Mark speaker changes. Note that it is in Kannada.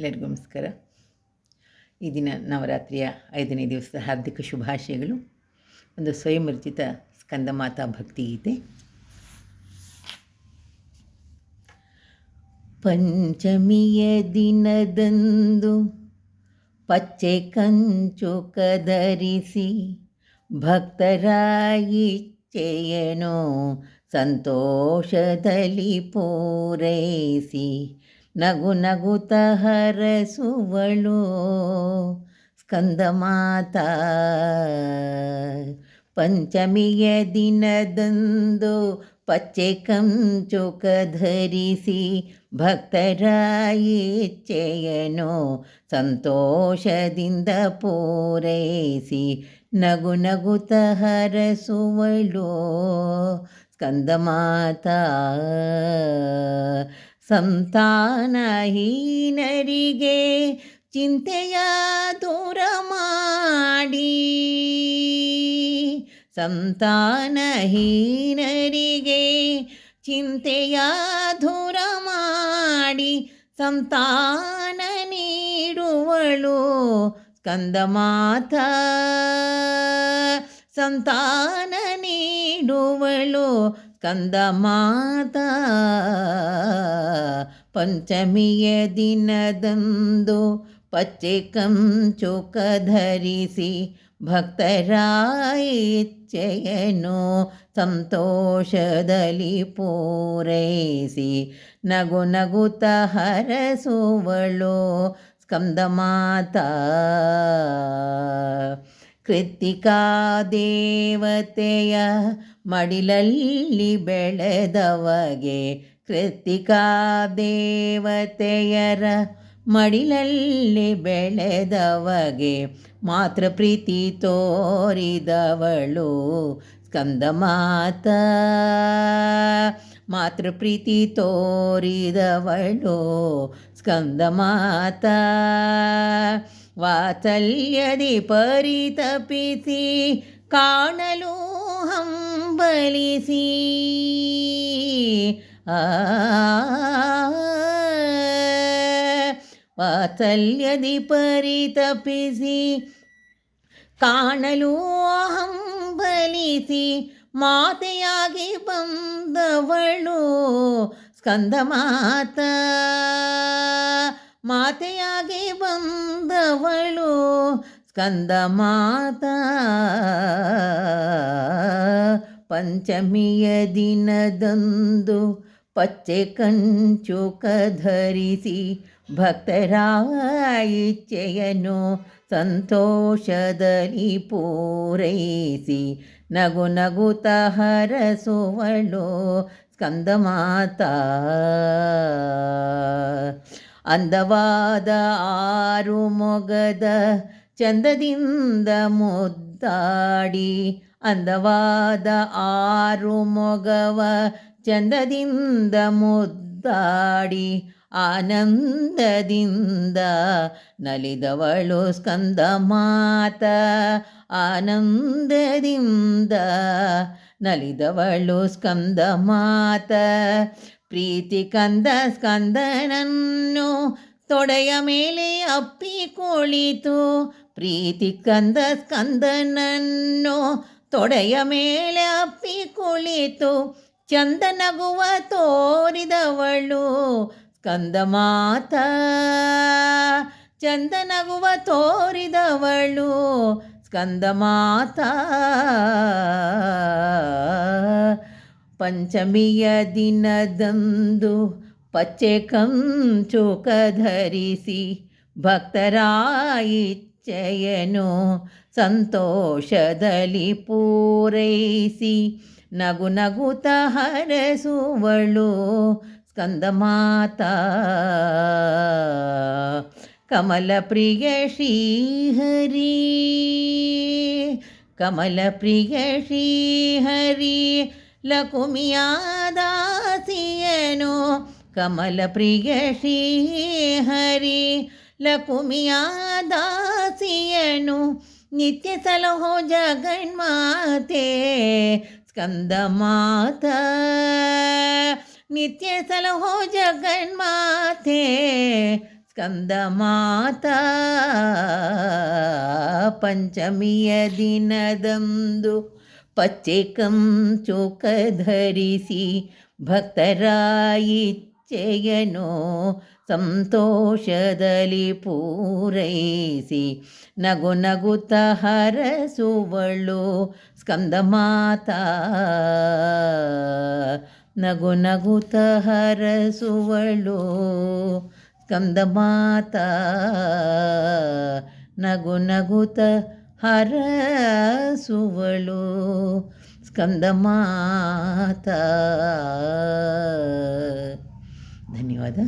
Speaker 1: ಎಲ್ಲರಿಗೂ ನಮಸ್ಕಾರ. ಈ ದಿನ ನವರಾತ್ರಿಯ ಐದನೇ ದಿವಸದ ಹಾರ್ದಿಕ ಶುಭಾಶಯಗಳು. ಒಂದು ಸ್ವಯಂವರ್ಜಿತ ಸ್ಕಂದಮಾತಾ ಭಕ್ತಿಗೀತೆ ಪಂಚಮಿಯ ದಿನದಂದು ಪಚ್ಚೆ ಕಂಚು ಕದರಿಸಿ ಭಕ್ತರಾಯಿಚ್ಚೆಯನು ಸಂತೋಷದಲ್ಲಿ ಪೂರೈಸಿ ನಗು ನಗುತ ಹರಸುವಳು ಸ್ಕಂದಮಾತಾ ಪಂಚಮಿಯ ದಿನದಂದು ಪಚ್ಚೆ ಕಂಚುಕ ಧರಿಸಿ ಭಕ್ತರಾಯಿಚ್ಚೆಯನು ಸಂತೋಷದಿಂದ ಪೂರೈಸಿ ನಗು ನಗುತ ಹರಸುವಳು ಸ್ಕಂದಮಾತಾ ಸಂತಾನಹೀನರಿಗೆ ಚಿಂತೆಯ ದೂರ ಮಾಡಿ. ಸಂತಾನಹೀನರಿಗೆ ಚಿಂತೆಯ ದೂರ ಮಾಡಿ. ಸಂತಾನ ನೀಡುವಳು ಸ್ಕಂದಮಾತಾ ಸಂತಾನ ನೀಡುವಳು ಸ್ಕಂದಮಾತಾ ಪಂಚಮಿಯ ದಿನದಂದು ಪಚ್ಚೆ ಕಂಚು ಕಧರಿಸಿ ಭಕ್ತರಾಯಿಚ್ಚೆಯನು ಸಂತೋಷದಲ್ಲಿ ಪೂರೈಸಿ ನಗು ನಗುತ ಹರಸುವಳು ಸ್ಕಂದಮಾತಾ ಕೃತ್ತಿಕಾ ದೇವತೆಯ ಮಡಿಲಲ್ಲಿ ಬೆಳೆದವಗೆ ಕೃತಿಕಾ ದೇವತೆಯರ ಮಡಿಲಲ್ಲಿ ಬೆಳೆದವಗೆ ಮಾತ್ರ ಪ್ರೀತಿ ತೋರಿದವಳು ಸ್ಕಂದಮಾತಾ ಮಾತೃ. ಪ್ರೀತಿ ತೋರಿದವಳು ಸ್ಕಂದಮಾತಾ ವಾತ್ಸಲ್ಯದಿ ಪರಿತಪಿಸಿ ಕಾಣಲು ಹಂಬಲಿಸಿ ಆತಲ್ಯದಿ ಪರಿತಪಿಸಿ ಕಾಣಲು ಹಂಬಲಿಸಿ ಮಾತೆಯಾಗಿ ಬಂದವಳು ಸ್ಕಂದ ಮಾತ ಮಾತೆಯಾಗಿ ಬಂದವಳು ಸ್ಕಂದಮಾತಾ ಪಂಚಮಿಯ ದಿನದಂದು ಪಚ್ಚೆ ಕಂಚು ಕಧರಿಸಿ ಇಚ್ಛೆಯನ್ನು ಸಂತೋಷದಲ್ಲಿ ಪೂರೈಸಿ ನಗು ನಗುತ ಹರಸುವಳು ಸ್ಕಂದಮಾತಾ. ಅಂದವಾದ ಆರು ಮೊಗದ ಚಂದದಿಂದ ಮುದ್ದಾಡಿ ಅಂದವಾದ ಆರು ಮೊಗವ ಚಂದದಿಂದ ಮುದ್ದಾಡಿ ಆನಂದದಿಂದ ನಲಿದವಳು ಸ್ಕಂದ ಮಾತ ಆನಂದದಿಂದ ನಲಿದವಳು ಸ್ಕಂದ ಮಾತ ಪ್ರೀತಿ ಕಂದ ಸ್ಕಂದನನ್ನು ತೊಡೆಯ ಮೇಲೆ ಅಪ್ಪಿ ಕುಳಿತು ಪ್ರೀತಿ ಕಂದ ಸ್ಕಂದನನ್ನು ತೊಡೆಯ ಮೇಲೆ ಅಪ್ಪಿ ಕುಳಿತು ಚಂದ ನಗುವ ತೋರಿದವಳು. ಸ್ಕಂದಮಾತಾ ಚಂದ ನಗುವ ತೋರಿದವಳು. ಸ್ಕಂದಮಾತಾ ಪಂಚಮಿಯ ದಿನದಂದು ಪಚ್ಚೆ ಕಂಚು ಕಧರಿಸಿ ಭಕ್ತರಾಯಿಚ್ಚೆಯನು ಸಂತೋಷದಲ್ಲಿ ಪೂರೈಸಿ ನಗು ನಗುತ ಹರಸುವಳು ಕಮಲ ಪ್ರಿಯ ಶ್ರೀಹರಿ, ಕಮಲ ಪ್ರಿಯ ಶ್ರೀಹರಿ ಲಕುಮಿಯಾದಾಸಿಯನು ಕಮಲ ಪ್ರಿಯ ಶ್ರೀಹರಿ ಲಕುಮಿಯಾದಾಸಿಯನು ನಿತ್ಯ ಸಲಹೋ ಜಗನ್ಮಾತೆ ಸ್ಕಂದ ಮಾತಾ ನಿತ್ಯ ಸಲಹೋ ಜಗನ್ಮಾತೆ ಸ್ಕಂದಮಾತಾ ಪಂಚಮಿಯ ದಿನದಂದು ಪಚ್ಚೆ ಕಂಚುಕ ಧರಿಸಿ ಭಕ್ತರಾಯಿಚ್ಛೆಯನೋ ಸಂತೋಷದಲ್ಲಿ ಪೂರೈಸಿ ನಗು ನಗುತ್ತ ಹರಸುವಳು ಸ್ಕಂದಮಾತಾ ನಗು ನಗುತ್ತ ಹರಸುವಳು ಸ್ಕಂದಮಾತಾ ನಗು ನಗುತ ಹರಸುವಳು ಸ್ಕಂದಮಾತಾ ಧನ್ಯವಾದ.